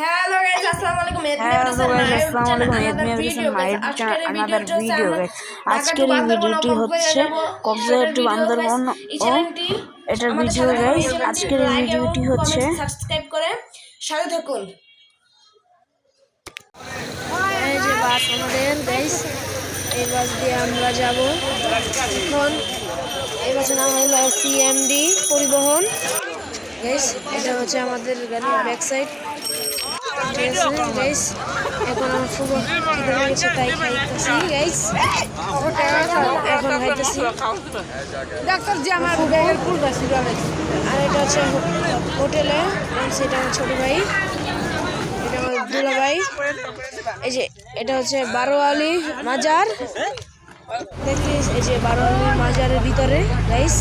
Hello guys আসসালামু আলাইকুম আজকের ভিডিও এই ভিডিওটি হচ্ছে কক্সবাজার টু বান্দরবন ও এটার ভিডিও গাইস আজকের এই ভিডিওটি হচ্ছে সাবস্ক্রাইব করে সাথে থাকুন। এই যে বাস আমাদের গাইস এই বাস দিয়ে আমরা যাব। এখন এই বাসের নাম হলো সিএমডি পরিবহন। গাইস এটা হচ্ছে আমাদের গাড়ির ব্যাক সাইড ঠিক গাইস এখন আমার খুব খিদে তাই খাইতেছি। গাইস এখন খাইতেছি। ডাক্তার যে আমার ব্যাগের পুরো ছিল আর এটা হচ্ছে হোটেলে সেটা আমার ছোট ভাই। এটা আমার দুলা ভাই। এই যে এটা হচ্ছে বারোয়ালি মাজার। দেখতে এই যে বারোয়ালি মাজারের ভিতরে গাইস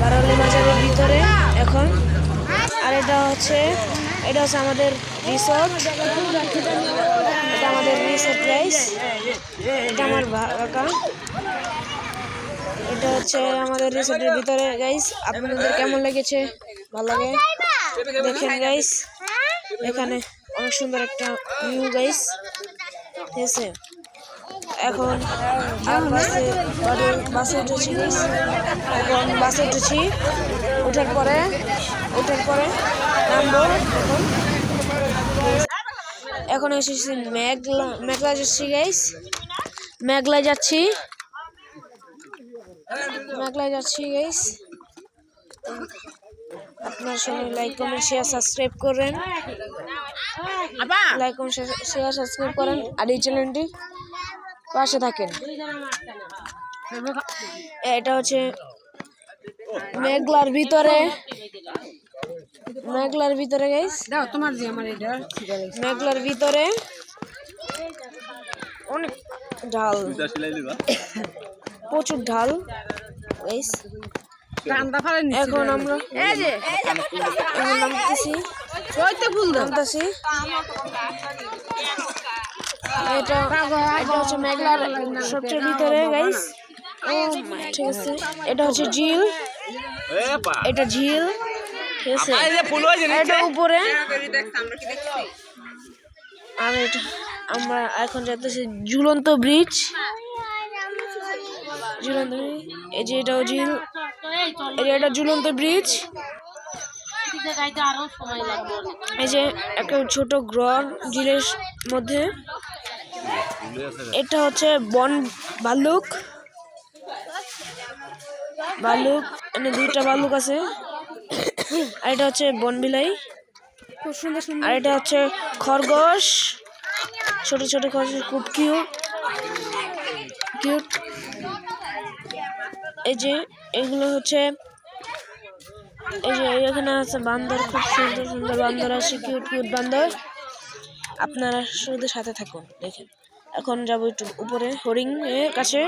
বারোয়ালি মাজারের ভিতরে এখন। আর এটা হচ্ছে এটা হচ্ছে আমাদের রিসোর্ট এটা আমাদের রিসোর্ট গাইস এটা আমার কাকা এটা হচ্ছে আমাদের রিসোর্টের ভিতরে গাইস আপনাদের কেমন লেগেছে? ভালো লাগে? দেখেন গাইস এখানে অনেক সুন্দর একটা ভিউ গাইস ঠিক আছে? এখন আর বাসে বাসে উঠেছি এখন বাসে উঠেছি। ওঠার পরে ওঠার পরে নামবো। এখন এখন এসেছি মেঘলা মেঘলা যাচ্ছি গাইস মেঘলা যাচ্ছি। মেঘলায় যাচ্ছি গাইস আপনার সঙ্গে লাইক কমেন্ট শেয়ার সাবস্ক্রাইব করেন। লাইক কমেন্ট শেয়ার সাবস্ক্রাইব করেন। আর এই চ্যানেলটি পাশে থাকেন। এটা হচ্ছে মেঘলার ভিতরে মেঘলার ভিতরে গাইস দাও তোমার যে আমার এটা মেঘলার ভিতরে অনেক ঢাল। প্রচুর ঢাল গাইস এখন আমরা এই যে। নামতেছি। এটা এটা হচ্ছে মেঘলার সবচেয়ে ভিতরে গাইস ঠিক আছে। এটা হচ্ছে ঝিল। এটা ঝিল। এটা উপরে। আর এটা আমরা এখন যাইতেছি ঝুলন্ত ব্রিজ ঝুলন্ত ব্রিজ এই যে এটাও ঝিল। এটা ঝুলন্ত ব্রিজ এই যে একটা ছোট গ্রহ ঝিলের মধ্যে। এটা হচ্ছে বন ভাল্লুক। ভাল্লুক এখানে দুইটা ভাল্লুক আছে। আর এটা হচ্ছে বনবিলাই। খুব সুন্দর সুন্দর। আর এটা হচ্ছে খরগোশ। ছোট ছোট খরগোশ খুব কিউট কিউট এই যে এগুলো হচ্ছে এই যে এখানে আছে বান্দর খুব সুন্দর সুন্দর বান্দর আছে কিউট কিউট বান্দর। আপনারা শুধু সাথে থাকুন দেখেন। এখন যাব একটু উপরে হরিং এর কাছে